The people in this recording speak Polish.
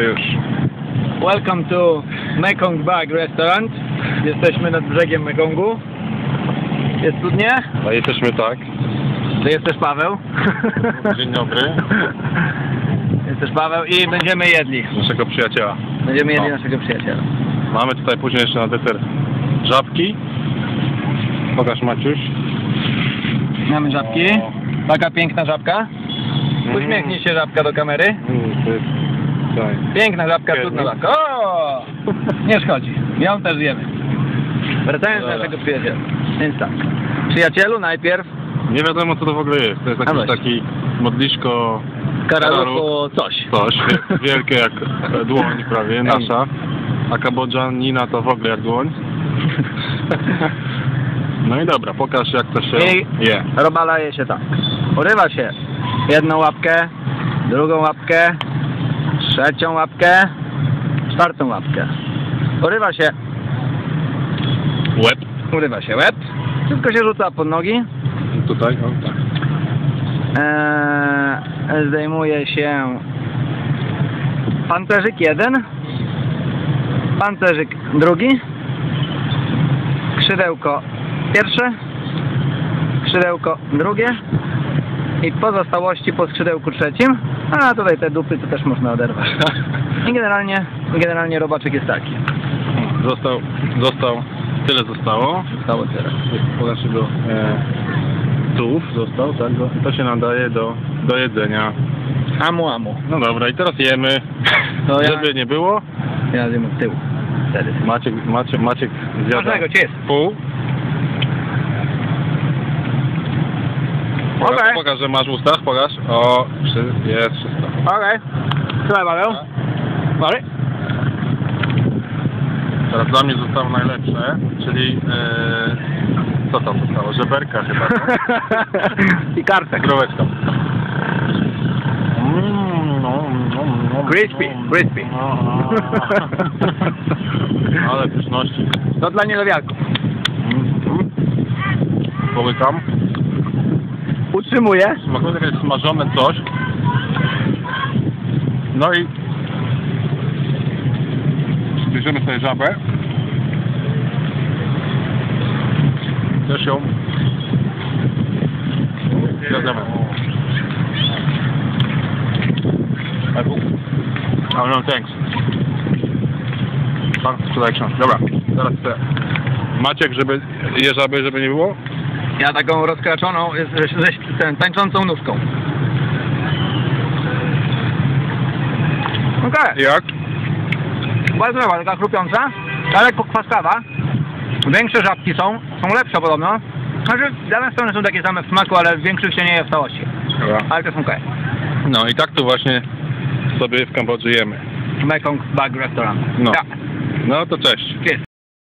No już. Welcome to Mekong Bag Restaurant. Jesteśmy nad brzegiem Mekongu. Jest studnie. A jesteśmy tak. To jest też Paweł. Dzień dobry. Jest też Paweł i będziemy jedli. Naszego przyjaciela. Będziemy jedli O. naszego przyjaciela. Mamy tutaj później jeszcze na deser żabki. Pokaż Maciuś. Mamy żabki. Taka piękna żabka. Uśmiechnij się żabka do kamery. Mm. Piękna żabka, cudna żabka. O! Nie szkodzi. Ją też zjemy. Wracając do naszego przyjaciela. Więc tak. Przyjacielu najpierw Nie wiadomo co to w ogóle jest. To jest jakiś właśnie. taki modliszko karalucho coś. coś, wie- wielkie jak dłoń prawie, nasza. A kabodżanina to w ogóle jak dłoń. No i dobra, pokaż jak to się I- je. Robala je się tak. Urywa się jedną łapkę, drugą łapkę, trzecią łapkę, czwartą łapkę. Urywa się, Łeb. urywa się łeb, wszystko się rzuca pod nogi. Tutaj, o tak. Eee, zdejmuje się pancerzyk jeden, pancerzyk drugi, skrzydełko pierwsze, skrzydełko drugie i pozostałości po skrzydełku trzecim, a tutaj te dupy to też można oderwać. I generalnie, generalnie robaczek jest taki. Został, został, tyle zostało. Stało tyle. Po naszego e, tułów został, tak? Do- To się nadaje do, do jedzenia. Amu amu. No dobra, i teraz jemy. To ja, Żeby nie było, ja zjem od tyłu. Wtedy. Maciek, Maciek, Maciek zjada pół. Pokaż, Okej. pokaż, że masz w ustach, pokaż. O, jest wszystko. Okej. Słuchaj, Paweł. Mary? Teraz dla mnie zostało najlepsze, czyli e, co tam zostało? Żeberka chyba. tak? I kartek. Króweczka. Mm, no, no, no, Crispy, no. crispy. Ale pyszności. To dla niedowiarków. Połykam. Utrzymuję. Smakuje takie smażone coś. No i bierzemy sobie żabę. Też ją zjadamy. Oh no, thanks. Thanks selection. Dobra, teraz te. Maciek, żeby je żaby, żeby nie było? Ja taką rozkraczoną, z, z, z ten, tańczącą nóżką. Okej. Jak? Bardzo dobra, taka chrupiąca. Ale kwaskawa. Większe żabki są. Są lepsze podobno. Znaczy, dla nas one są takie same w smaku, ale większych się nie je w całości. Dobra. Ale to są okej. No i tak tu właśnie sobie w Kambodży jemy. Mekong Bag Restaurant. No. Ja. No to cześć. Cheers.